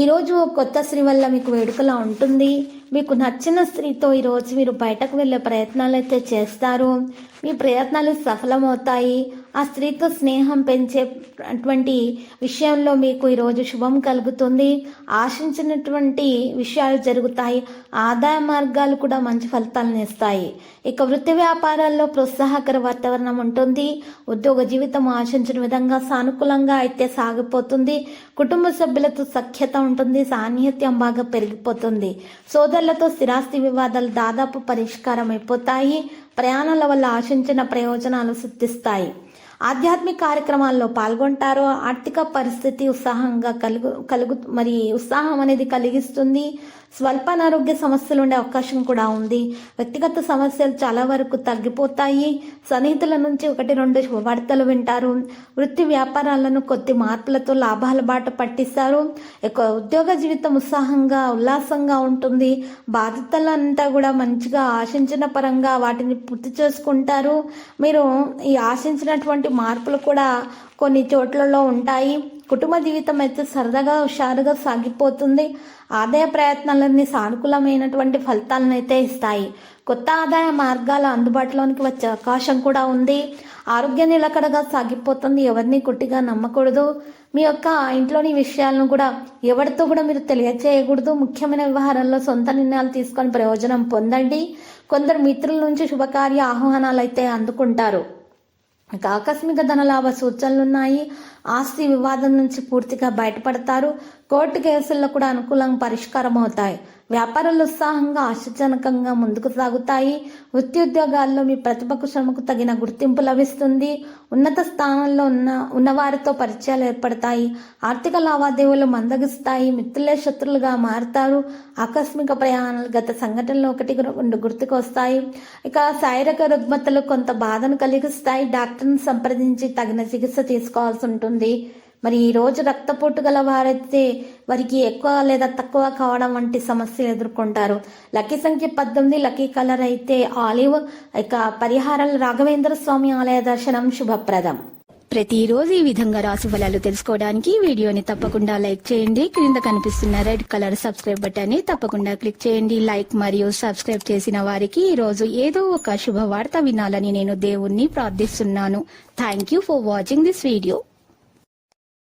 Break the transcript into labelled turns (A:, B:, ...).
A: ఈరోజు కొత్త స్త్రీ వల్ల మీకు వేడుకలా ఉంటుంది. మీకు నచ్చిన స్త్రీతో ఈరోజు మీరు బయటకు వెళ్ళే ప్రయత్నాలు అయితే చేస్తారు. మీ ప్రయత్నాలు సఫలమవుతాయి. ఆ స్త్రీతో స్నేహం పెంచేటువంటి విషయంలో మీకు ఈరోజు శుభం కలుగుతుంది. ఆశించినటువంటి విషయాలు జరుగుతాయి. ఆదాయ మార్గాలు కూడా మంచి ఫలితాలను ఇస్తాయి. ఇక వృత్తి వ్యాపారాల్లో ప్రోత్సాహకర వాతావరణం ఉంటుంది. ఉద్యోగ జీవితం ఆశించిన విధంగా సానుకూలంగా అయితే సాగిపోతుంది. కుటుంబ సభ్యులతో సఖ్యత ఉంటుంది. సాన్నిహిత్యం బాగా పెరిగిపోతుంది. సోదరులతో స్థిరాస్తి వివాదాలు దాదాపు పరిష్కారం అయిపోతాయి ప్రయాణాల వల్ల ఆశించిన ప్రయోజనాలు సిద్ధిస్తాయి. ఆధ్యాత్మిక కార్యక్రమాల్లో పాల్గొంటారో ఆర్థిక పరిస్థితి ఉత్సాహంగా కలుగు కలుగు మరి ఉత్సాహం అనేది కలిగిస్తుంది. స్వల్ప అనారోగ్య సమస్యలు ఉండే అవకాశం కూడా ఉంది. వ్యక్తిగత సమస్యలు చాలా వరకు తగ్గిపోతాయి. సన్నిహితుల నుంచి ఒకటి రెండు శుభవార్తలు వింటారు. వృత్తి వ్యాపారాలను కొద్ది మార్పులతో లాభాల బాట పట్టిస్తారు. ఇక ఉద్యోగ జీవితం ఉత్సాహంగా ఉల్లాసంగా ఉంటుంది. బాధ్యతలంతా కూడా మంచిగా ఆశించిన పరంగా వాటిని పూర్తి చేసుకుంటారు. మీరు ఈ ఆశించినటువంటి మార్పులు కూడా కొన్ని చోట్లలో ఉంటాయి. కుటుంబ జీవితం అయితే సరదాగా హుషారుగా సాగిపోతుంది. ఆదాయ ప్రయత్నాలన్నీ సానుకూలమైనటువంటి ఫలితాలను అయితే ఇస్తాయి. కొత్త ఆదాయ మార్గాలు అందుబాటులోనికి వచ్చే అవకాశం కూడా ఉంది. ఆరోగ్య నిలకడగా సాగిపోతుంది. ఎవరిని కుట్టిగా నమ్మకూడదు. మీ యొక్క ఇంట్లోని విషయాలను కూడా ఎవరితో కూడా మీరు తెలియచేయకూడదు. ముఖ్యమైన వ్యవహారాల్లో సొంత నిర్ణయాలు తీసుకొని ప్రయోజనం పొందండి. కొందరు మిత్రుల నుంచి శుభకార్య ఆహ్వానాలు అయితే అందుకుంటారు. ఇక ఆకస్మిక ధనలాభ సూచనలున్నాయి. ఆస్తి వివాదం నుంచి పూర్తిగా బయటపడతారు. కోర్టు కేసుల్లో కూడా అనుకూలంగా పరిష్కారం అవుతాయి వ్యాపారాలు ఉత్సాహంగా ఆశాజనకంగా ముందుకు సాగుతాయి. వృత్తి ఉద్యోగాల్లో మీ ప్రతిభకు శ్రమకు తగిన గుర్తింపు లభిస్తుంది. ఉన్నత స్థానంలో ఉన్న ఉన్నవారితో పరిచయాలు ఏర్పడతాయి. ఆర్థిక లావాదేవీలు మందగిస్తాయి. మిత్రులే శత్రులుగా మారుతారు. ఆకస్మిక ప్రయాణాలు గత సంఘటనలు ఒకటి రెండు గుర్తుకు వస్తాయి ఇక శారీరక రుగ్మతలు కొంత బాధను కలిగిస్తాయి. డాక్టర్ని సంప్రదించి తగిన చికిత్స తీసుకోవాల్సి ఉంటుంది. మరి ఈ రోజు రక్తపోటు గల వారైతే వారికి ఎక్కువ లేదా తక్కువ కావడం వంటి సమస్యలు ఎదుర్కొంటారు. లక్కీ సంఖ్య పద్దెనిమిది లక్కీ కలర్ అయితే ఆలివ్ ఇక పరిహారాలు రాఘవేంద్ర స్వామి ఆలయ దర్శనం శుభప్రదం. ప్రతిరోజు ఈ విధంగా రాశి ఫలాలు తెలుసుకోవడానికి వీడియోని తప్పకుండా లైక్ చేయండి. క్రింద కనిపిస్తున్న రెడ్ కలర్ సబ్స్క్రైబ్ బటన్ని తప్పకుండా క్లిక్ చేయండి. లైక్ మరియు సబ్స్క్రైబ్ చేసిన వారికి ఈ రోజు ఏదో ఒక శుభవార్త వినాలని నేను దేవుణ్ణి ప్రార్థిస్తున్నాను. Thank you for watching this video